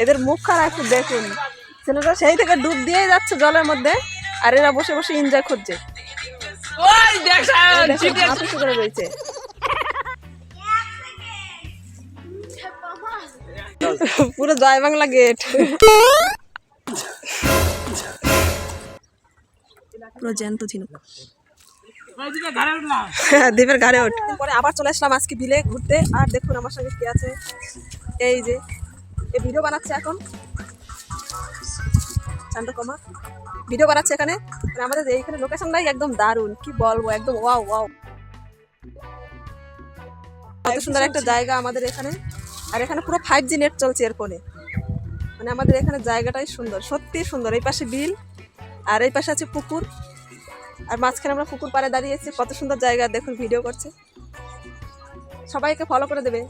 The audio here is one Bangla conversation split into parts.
এদের মুখ খারাপ একটু দেখুন। ছেলেটা সেই থেকে ডুব দিয়েই যাচ্ছে জলের মধ্যে আর এরা বসে বসে এনজয় করছে। করে রয়েছে। পুরো জয় বাংলা গেট। পুরো জ্যান্ত ঝিনুক। হ্যাঁ, দ্বীপের ঘাড়ে ওঠ। পরে আবার চলে আসলাম আজকে বিলে ঘুরতে। আর দেখুন আমার সঙ্গে কি আছে। এই যে এই ভিডিও বানাচ্ছে এখন। চান্দ কমা। ভিডিও বানাচ্ছে এখানে। আমাদের এইখানে লোকেশনটাই একদম দারুণ। কি বলব, একদম ওয়াও ওয়াও কত সুন্দর একটা জায়গা আমাদের এখানে। আর এখানে পুরো ফাইভ জি নেট চলছে এর ফোনে। মানে আমাদের এখানে জায়গাটাই সুন্দর, সত্যি সুন্দর। এই পাশে বিল, আর এই পাশে আছে পুকুর। আর মাঝখানে আমরা পুকুর পাড়ে দাঁড়িয়েছি কত সুন্দর জায়গা, দেখুন ভিডিও করছে। সবাইকে ফলো করে দেবে।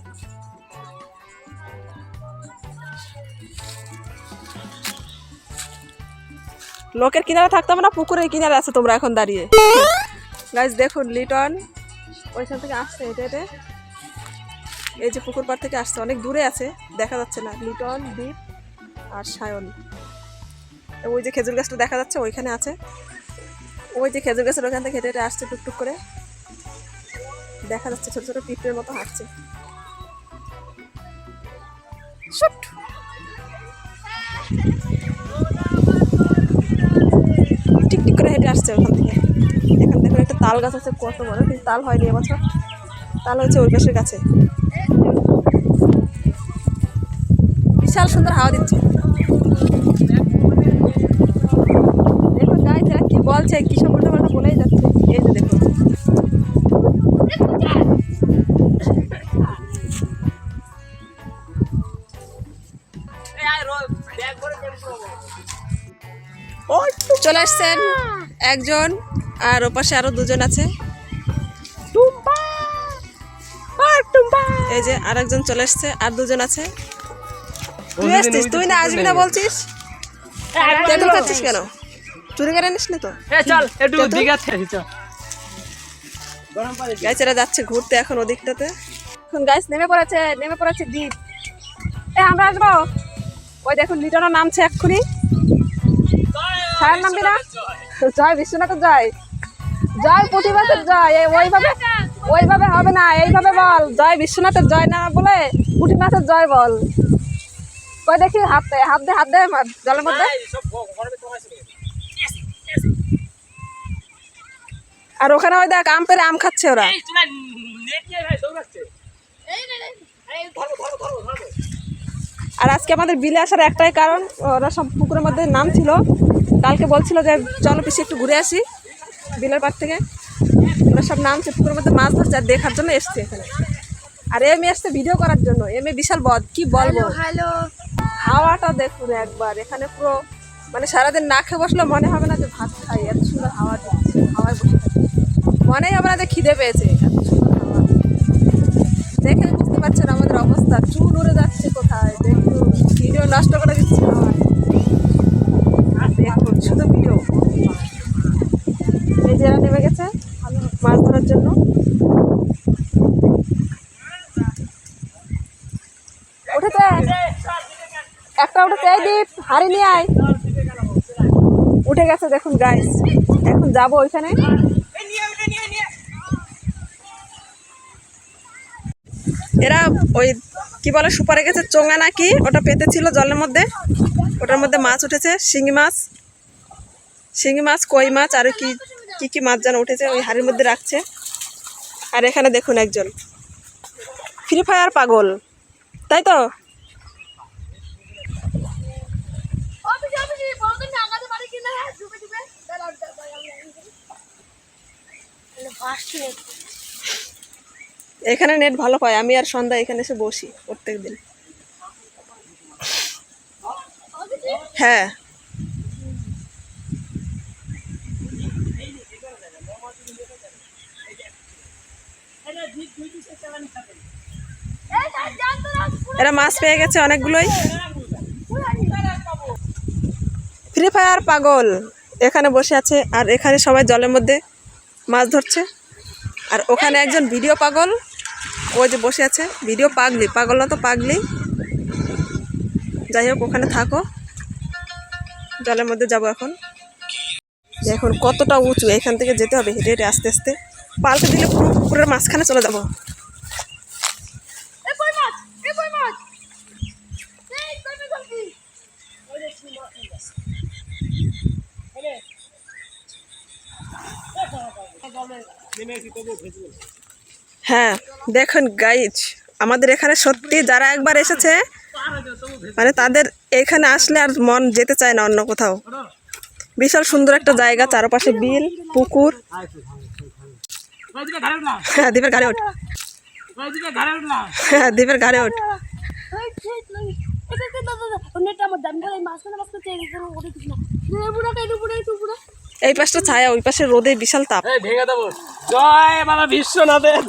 লোকের কিনারে থাকতাম না, পুকুরের কিনারে আছে তোমরা এখন দাঁড়িয়ে। গাইজ দেখুন, লিটন ওইখান থেকে আসছে, হেঁটে হেঁটে। এই যে পুকুর পাড় থেকে আসছে, অনেক দূরে আছে, দেখা যাচ্ছে না। লিটন দ্বীপ আর সায়ন। ওই যে খেজুর গাছটা দেখা যাচ্ছে, ওইখানে আছে। ওই যে খেজুর গাছের ওখান থেকে হেঁটে হেঁটে আসছে টুকটুক করে। দেখা যাচ্ছে ছোট ছোট পিঁপড়ের মতো হাঁটছে। শুট। টিকটিক করে হেঁটে আসছে ওখান থেকে। এখান থেকে একটা তাল গাছ আছে কত বড়, কিন্তু তাল হয়নি এবছর। তাল হচ্ছে ওই পাশের গাছে। বিশাল সুন্দর হাওয়া দিচ্ছে। দেখো গাইজ তারা কি বলছে, কি সব একজন আর ওপাশে আরও দুজন আছে। এই যে আর একজন চলে এসছে আর দুজন আছে। তুই আসছিস তুই না আসবি না বলছিস? তেঁতুল খাচ্ছিস কেন? চুরি করে নিস না তো? এ চল একটু গাইছেরা যাচ্ছে ঘুরতে এখন ওদিকটাতে। এখন গাইস নেমে পড়েছে নেমে পড়েছে দ্বীপ। এ আমরা আসব? ওই দেখুন লিটনও নামছে এক্ষুনি। ছায়ার নামবি না? জয় বিশ্বনাথের জয় জয় পুঁথিবাসের জয় এই ওইভাবে ওইভাবে হবে না এইভাবে বল। জয় বিশ্বনাথের জয় না বলে পুঁটি মাছের জয় বল। কই দেখি হাত দে হাত দে হাত দে জলের মধ্যে। আর ওখানে ওই দেখ আম পেরে আম খাচ্ছে ওরা। এই চলে নেট নিয়ে ভাই দৌড়াচ্ছে এই ধরো ধরো ধরো ধরো। আর আজকে আমাদের বিলে আসার একটাই কারণ ওরা সব পুকুরের মধ্যে নাম ছিল কালকে বলছিল যে চলো পিসি একটু ঘুরে আসি বিলের পার থেকে। ওরা সব নামছে পুকুরের মধ্যে মাছ ধরছে আর দেখার জন্য এসছে এখানে। আর এম আসছে ভিডিও করার জন্য। এম এ বিশাল বদ কি বলব? হ্যালো হাওয়াটা দেখুন একবার এখানে পুরো মানে সারাদিন না খেয়ে বসলে মনে হবে না যে ভাত খাই এত সুন্দর হাওয়া দিচ্ছে হাওয়ায় বসে থাকি। মনেই হবে না যে খিদে পেয়েছে এত সুন্দর হাওয়া। দেখে বুঝতে পারছেন আমাদের অবস্থা চুল উড়ে যাচ্ছে কোথায়? দেখুন ভিডিও নষ্ট করে দিচ্ছে হাওয়ায়। দেখুন শুধু ভিডিও। এই যে নেমে গেছে, মাছ ধরার জন্য। উঠেছে। একটা উঠেছে। এই দ্বীপ হাড়ি নিয়ে আয়। উঠে গেছে, দেখুন গাইস এখন যাব ওইখানে। এরা ওই, কি বলে, সুপারে গেছে, চোঙা নাকি? ওটা পেতে ছিল জলের মধ্যে। ওটার মধ্যে মাছ উঠেছে, শিঙি মাছ। শিঙি মাছ, কই মাছ, আর কি কি কি মাছ যেন উঠেছে, ওই হাড়ির মধ্যে রাখছে। আর এখানে দেখুন একজন। ফ্রি ফায়ার পাগল। তাই তো? এখানে নেট ভালো পায়, আমি আর সন্ধ্যা এখানে এসে বসি প্রত্যেক দিন হ্যাঁ এই স্যার জানতো না এরা মাছ পেয়ে গেছে অনেকগুলোই। ফ্রি ফায়ার পাগল। এখানে বসে আছে, আর এখানে সবাই জলের মধ্যে মাছ ধরছে। আর ওখানে একজন ভিডিও পাগল, ও যে বসে আছে, ভিডিও পাগলি, পাগল না তো পাগলি। যাই হোক, ওখানে থাকো। জলের মধ্যে যাব এখন। দেখুন কতটা উঁচু, এখান থেকে যেতে হবে হেঁটে হেঁটে আস্তে আস্তে। পাল্টে দিলে পুরো পুকুরের মাঝখানে চলে যাব। হ্যাঁ দেখুন গাইজ আমাদের এখানে সত্যি যারা একবার এসেছে মানে তাদের এখানে আসলে আর মন যেতে চায় না অন্য কোথাও। বিশাল সুন্দর একটা জায়গা চারপাশে বিল পুকুর। ঘাড়ে হ্যাঁ ওঠ। ঘাড়ে উঠলাম হ্যাঁ ওঠ। এই পাশটা ছায়া ওই পাশে রোদে বিশাল তাপ। ভেঙে দেবো। জয় বাবা বিশ্বনাথের।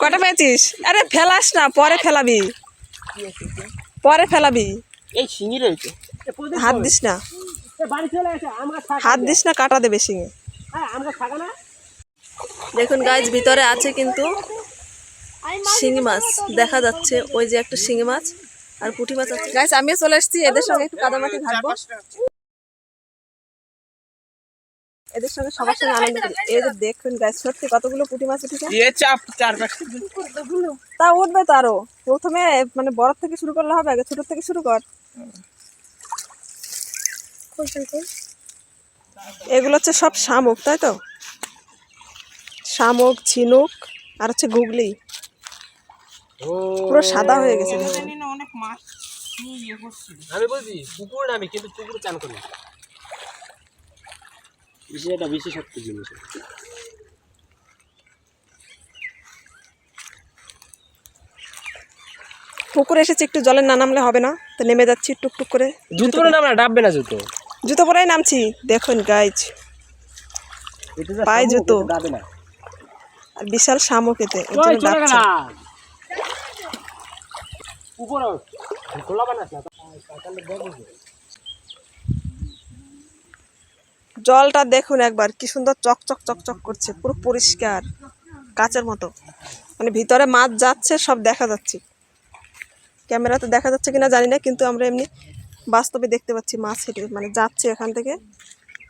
কটা পেয়েছিস? আরে ফেলাস না পরে ফেলাবি। পরে ফেলাবি। এই শিঙি রয়েছে হাত দিস না। হাত দিস না কাটা দেবে শিঙে। না দেখুন গাছ ভিতরে আছে কিন্তু শিঙি মাছ। দেখা যাচ্ছে ওই যে একটা শিঙি মাছ আর পুঁটি মাছ আছে। গাছ আমিও চলে এসেছি। এদের সঙ্গে একটু কাদামাটি ঘাটবো এদের সঙ্গে সবার সঙ্গে আনন্দ করি। এই যে দেখুন গাছ সত্যি কতগুলো পুঁটি মাছ উঠেছে। তা উঠবে তো আরও। প্রথমে মানে বরফ থেকে শুরু করলে হবে আগে ছোট থেকে শুরু কর। এগুলো হচ্ছে সব শামুক তাই তো? শামুক ঝিনুক আর হচ্ছে গুগলি। পুরো সাদা হয়ে গেছে। দেখুন। আমি বলছি পুকুর নামি কিন্তু পুকুর চান করি। এটা বিশেষত্ব জিনিস। পুকুরে এসেছি একটু জলে না নামলে হবে না? তো নেমে যাচ্ছি টুকটুক করে। জুতো না ডাববে না জুতো? জুতো পরেই নামছি। দেখুন গাইজ পায়ে জুতো। আর বিশাল শামুক এতে জলটা দেখুন একবার কি সুন্দর চকচক চকচক করছে পুরো পরিষ্কার কাচের মতো। মানে ভিতরে মাছ যাচ্ছে সব দেখা যাচ্ছে। ক্যামেরাতে দেখা যাচ্ছে কিনা জানি না কিন্তু আমরা এমনি বাস্তবে দেখতে পাচ্ছি মাছ হেঁটে মানে যাচ্ছে এখান থেকে,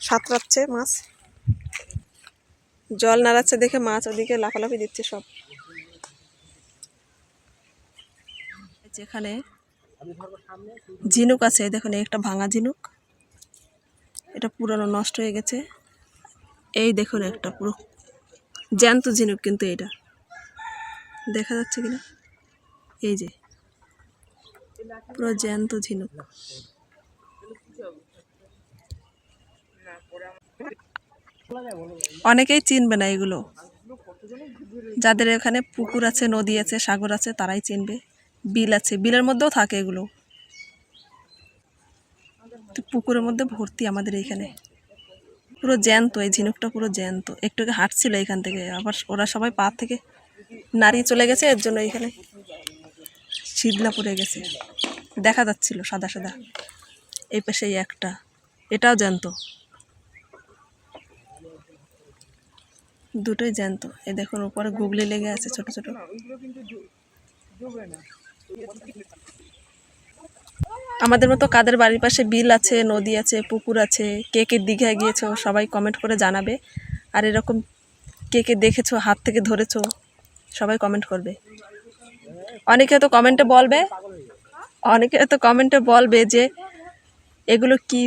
সাঁতরাচ্ছে মাছ। জল নাড়াচ্ছে দেখে মাছ ওদিকে লাফালাফি দিচ্ছে সব। যেখানে ঝিনুক আছে, দেখুন একটা ভাঙা ঝিনুক। এটা পুরানো নষ্ট হয়ে গেছে। এই দেখুন একটা পুরো জ্যান্ত ঝিনুক কিন্তু এটা দেখা যাচ্ছে কিনা? এই যে। পুরো জ্যান্ত ঝিনুক। অনেকেই চিনবে না এগুলো। যাদের এখানে পুকুর আছে, নদী আছে, সাগর আছে, তারাই চিনবে। বিল আছে, বিলের মধ্যেও থাকে এগুলো। পুকুরের মধ্যে ভর্তি আমাদের এইখানে পুরো জ্যান্ত, এই ঝিনুকটা পুরো জ্যান্ত। একটু হাঁটছিল এখান থেকে, আবার ওরা সবাই পা থেকে নাড়িয়ে চলে গেছে, এর জন্য এখানে। শীতলা পড়ে গেছে। দেখা যাচ্ছিল সাদা সাদা। এই পাশে একটা। এটাও জ্যান্ত। দুটোই জ্যান্ত। এ দেখুন, উপরে গুগলি লেগে আছে ছোট ছোট। আমাদের মতো কাদের বাড়ির পাশে বিল আছে, নদী আছে, পুকুর আছে, কে কে দীঘায় গিয়েছো সবাই কমেন্ট করে জানাবে। আর এরকম কে কে দেখেছ, হাত থেকে ধরেছো, সবাই কমেন্ট করবে। অনেকে তো কমেন্টে বলবে, অনেকে তো কমেন্টে বলবে যে এগুলো কি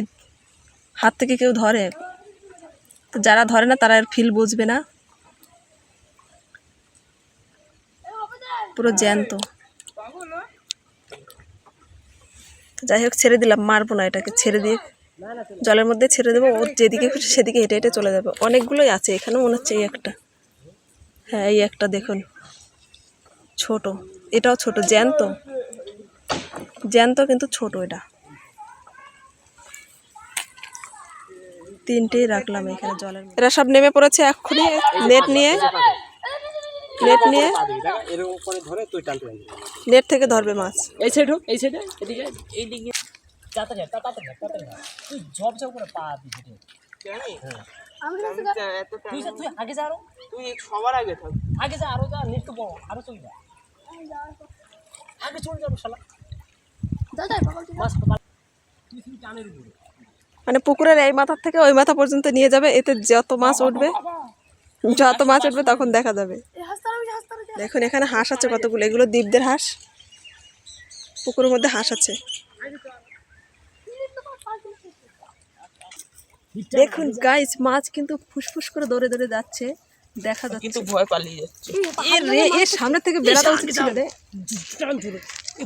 হাত থেকে কেউ ধরে? তো যারা ধরে না, তারা আর ফিল বুঝবে না। পুরো জ্যান্ত। যাই হোক, ছেড়ে দিলাম, মারবো না এটাকে, ছেড়ে দিয়ে। জলের মধ্যে ছেড়ে দেবো, ও যেদিকে খুশি সেদিকে হেঁটে হেঁটে চলে যাবে। অনেকগুলোই আছে এখানেও মনে হচ্ছে এই একটা। হ্যাঁ এই একটা দেখুন। ছোট। এটাও ছোট জ্যান্ত। জ্যান্ত কিন্তু ছোট এটা। তিনটেই রাখলাম এখানে জলের মধ্যে। এরা সব নেমে পড়েছে এক্ষুনি নেট নিয়ে। নেট নিয়ে। নেট থেকে ধরবে মাছ। এই সাইড হোক এই সাইডে এদিকে এই দিকে তাতে যা তাতে যা তাতে যা তুই ঝপ ঝপ করে পা দিবি আমি তুই তুই আগে যা আরও। তুই সবার আগে থাক। আগে যা আরও যা নেট বড় আরও চল যা। আগে চলে যাব শালা। দাদা পাগল তুই মাছ পালা তুই শুধু টানের উপরে। মানে পুকুরের এই মাথার থেকে ওই মাথা পর্যন্ত নিয়ে যাবে এতে যত মাছ উঠবে যত মাছ উঠবে তখন দেখা যাবে। দেখুন এখানে হাঁস আছে কতগুলো এগুলো দ্বীপদের হাঁস। পুকুরের মধ্যে হাঁস আছে। দেখুন গাইস মাছ কিন্তু ফুসফুস করে দৌড়ে দৌড়ে যাচ্ছে। দেখা যাচ্ছে কিন্তু ভয় পালিয়ে যাচ্ছে। এ রে এর সামনে থেকে বেড়াতে উচিত ছিল রে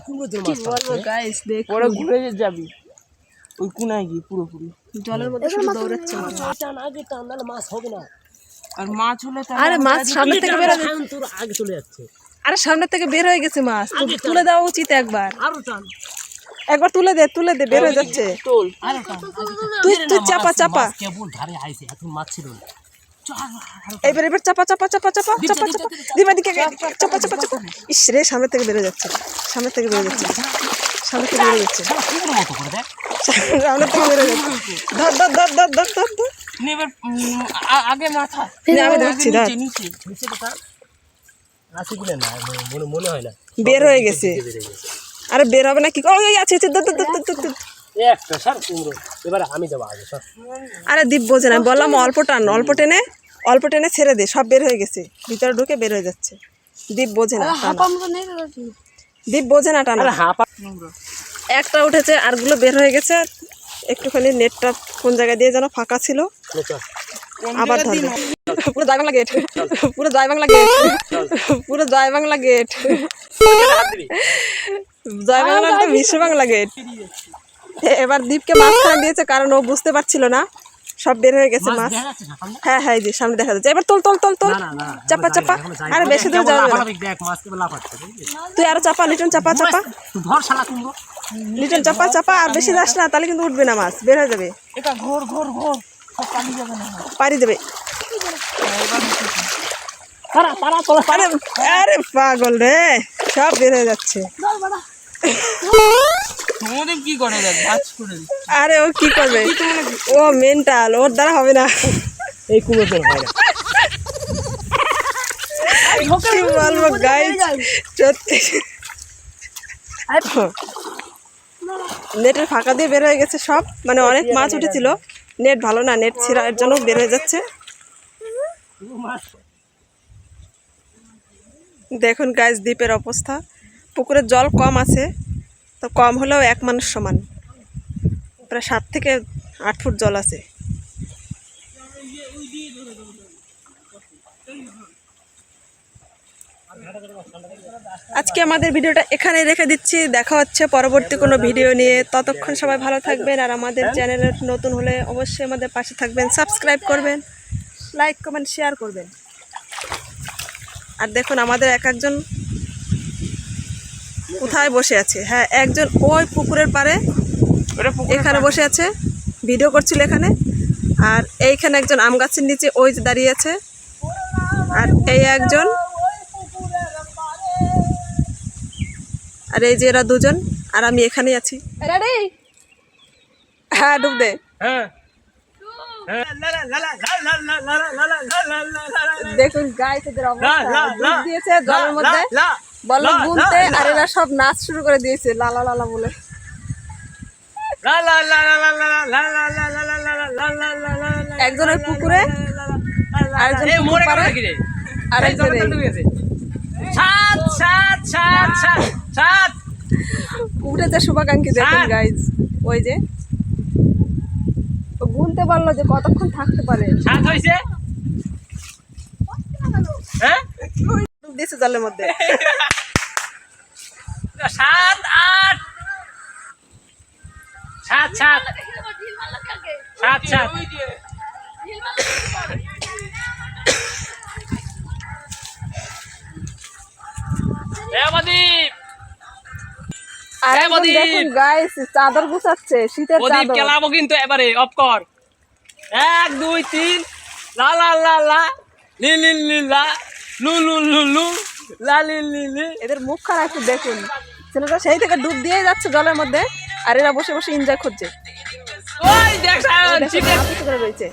কি মাছ বলব গাইস দেখ পরে ঘুরে যাবি। ওই কোনায় গিয়ে পুরোপুরি। জলের মধ্যে শুধু দৌড়াচ্ছে মাছ। টান আগে টান নাহলে মাছ হবে না। আর মাছ হলে তো আরে মাছ সামনে থেকে বের হয়ে টান তোর আগে চলে যাচ্ছে। আরে সামনে থেকে বের হয়ে গেছে মাছ। তুলে দেওয়া উচিত একবার। আরও টান। একবার তুলে দে তুলে দে বের হয়ে যাচ্ছে। তুই তুই চাপা চাপা। কেবল ধারে আইছে এখন মাছ ছিল না এবার এবার চাপা চাপা চাপা চাপা চাপা চাপা। দিবা দিকে চাপা চাপা চাপা। ইস রে সামনে থেকে বেরো যাচ্ছে। সামনে থেকে বেরো যাচ্ছে। সামনে থেকে বেরো যাচ্ছে। সামনে থেকে বেরো যাচ্ছে। ধর ধর ধর ধর ধর ধর ধর। এবার আগে মাথা। আমি ধরছি ধর। নিচে নিচে টান আছে কিনা না মনে মনে হয় না। বের হয়ে গেছে। আরে বের হবে না কি ওই ওই আছে। একটা সর কুমড়ো। এবারে আমি যাব আগে সর। আরে দীপ বোঝে না বললাম অল্প টান অল্প টেনে অল্প টেনে ছেড়ে দে সব বের হয়ে গেছে। ভিতরে ঢুকে বের হয়ে যাচ্ছে। দীপ বোঝে না হাপা মতো নেই দাদা দীপ বোঝে না টানা। আরে হাঁপা একটা উঠেছে আরগুলো বের হয়ে গেছে। একটুখানি নেটটা কোন জায়গায় দিয়ে যেন ফাঁকা ছিল। আবার ধরবে। পুরো জয় বাংলা গেট পুরো জয় বাংলা গেট পুরো জয় বাংলা গেট জয় বাংলা একটা বিশ্ব বাংলা গেট এবার দীপকে মাঝখানে দিয়েছে কারণ ও বুঝতে পারছিল না। সব বের হয়ে গেছে মাছ? হ্যাঁ হ্যাঁ যে সামনে দেখা যাচ্ছে। এবার তোল তোল তোল তোল। চাপা চাপা। আরে বেশি দূর যাবে? তুই আরও চাপা লিটন চাপা চাপা। লিটন চাপা চাপা। আর বেশি যাস না তাহলে কিন্তু উঠবে না মাছ। বের হয়ে যাবে। পারি দেবে। আরে পাগল রে সব বের হয়ে যাচ্ছে। কি করে দেখ? গাছ করে আরে ও কি করবে? ও মেন্টাল ওর দ্বারা হবে না। এই কুমড়ো তোর হয় না। কি বলব গাইজ সত্যি। নেটের ফাঁকা দিয়ে বের হয়ে গেছে সব। মানে অনেক মাছ উঠেছিল। নেট ভালো না নেট ছিঁড়ার জন্য বের হয়ে যাচ্ছে। দেখুন গাইজ দ্বীপের অবস্থা। পুকুরের জল কম আছে, তো কম হলেও এক মানুষ সমান। প্রায় সাত থেকে আট ফুট জল আছে। আজকে আমাদের ভিডিওটা এখানে রেখে দিচ্ছি। দেখা হচ্ছে পরবর্তী কোনো ভিডিও নিয়ে। ততক্ষণ সবাই ভালো থাকবেন আর আমাদের চ্যানেলে নতুন হলে অবশ্যই আমাদের পাশে থাকবেন। সাবস্ক্রাইব করবেন, লাইক, কমেন্ট, শেয়ার করবেন। আর দেখুন, আমাদের এক একজন কোথায় বসে আছে। হ্যাঁ একজন ওই পুকুরের পাড়ে এখানে বসে আছে ভিডিও করছিল এখানে। আর এইখানে একজন আম গাছের নিচে ওই যে দাঁড়িয়ে আছে। আর এই একজন আর এই যে এরা দুজন আর আমি এখানেই আছি। হ্যাঁ ডুব দে। হ্যাঁ। দেখুন ডুব দিয়েছে জলের মধ্যে। বলল বুনতে আর এরা সব নাচ শুরু করে দিয়েছে লালা লালা বলে ওই পুকুরে আরেকজন পুকুর পাড়ে আর একজন এই। সাত সাত সাত সাত সাত উঠেছে শুভাকাঙ্ক্ষী দেখুন গাইজ ওই যে গুনতে পারল যে কতক্ষণ থাকতে পারে সাত হয়েছে হ্যাঁ ডুব দিয়েছে জলের মধ্যে। সাত আট। সাত সাত। সাত সাত। চাদর গুছাচ্ছে শীতের চাদর। খেলাবো কিন্তু এবারে অফ কর। এক দুই তিন। লা লা লা লা। লি লি লি লা। লু লু লু লু। লা লি লি লি। এদের মুখ খারাপ একটু দেখুন। ছেলেটা সেই থেকে ডুব দিয়ে যাচ্ছে জলের মধ্যে আর এরা বসে বসে এনজয় করছে। ওই দেখ রয়েছে।